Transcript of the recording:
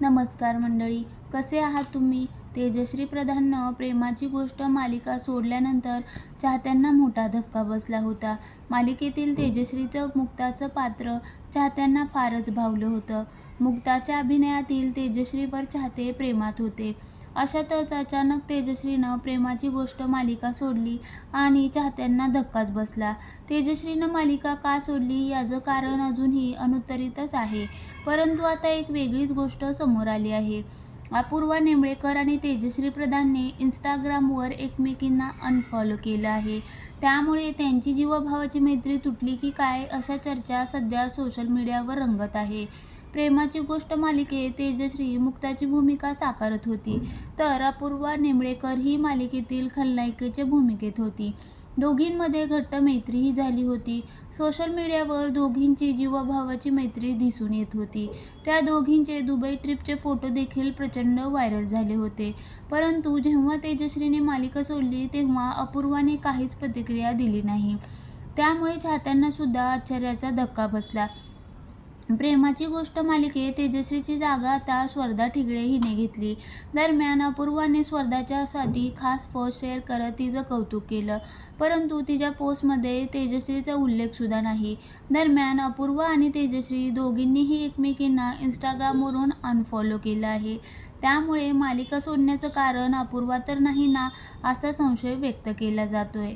नमस्कार मंडळी कसे आहात तुम्ही? तेजश्री प्रधाननं प्रेमाची गोष्ट मालिका सोडल्यानंतर चाहत्यांना मोठा धक्का बसला होता. मालिकेतील तेजश्रीचं मुक्ताचं पात्र चाहत्यांना फारच भावलं होतं. मुक्ताच्या अभिनयातील तेजश्रीवर चाहते प्रेमात होते. अशातच अचानक तेजश्रीनं प्रेमाची गोष्ट मालिका सोडली आणि चाहत्यांना धक्काच बसला. तेजश्रीनं मालिका का सोडली याचं कारण अजूनही अनुत्तरितच आहे. परंतु आता एक वेगळीच गोष्ट समोर आली आहे. अपूर्वा नेंबळेकर आणि तेजश्री प्रधानने इंस्टाग्रामवर एकमेकींना अनफॉलो केलं आहे. त्यामुळे त्यांची जीवभावाची मैत्री तुटली की काय अशा चर्चा सध्या सोशल मीडियावर रंगत आहे. प्रेमाची गोष्ट मालिकेत तेजश्री मुक्ताची भूमिका साकारत होती. तर अपूर्वा नेमळेकर ही मालिकेतील खलनायिकेच्या भूमिकेत होती. दोघींमध्ये घट्ट मैत्रीही झाली होती. सोशल मीडियावर दोघींची जीवभावाची मैत्री दिसून येत होती. त्या दोघींचे दुबई ट्रिपचे फोटो देखील प्रचंड व्हायरल झाले होते. परंतु जेव्हा तेजश्रीने मालिका सोडली तेव्हा अपूर्वाने काहीच प्रतिक्रिया दिली नाही. त्यामुळे चाहत्यांना सुद्धा आश्चर्याचा धक्का बसला. प्रेमाची गोष्ट मालिकेत तेजश्रीची जागा आता स्वर्धा ठिगळे हिने घेतली. दरम्यान अपूर्वाने स्वर्धाच्यासाठी खास पोस्ट शेअर करत तिचं कौतुक केलं. परंतु तिच्या पोस्टमध्ये तेजश्रीचा उल्लेखसुद्धा नाही. दरम्यान अपूर्वा आणि तेजश्री दोघींनीही एकमेकींना इंस्टाग्रामवरून अनफॉलो केलं आहे. त्यामुळे मालिका सोडण्याचं कारण अपूर्वा तर नाही ना असा संशय व्यक्त केला जातोय.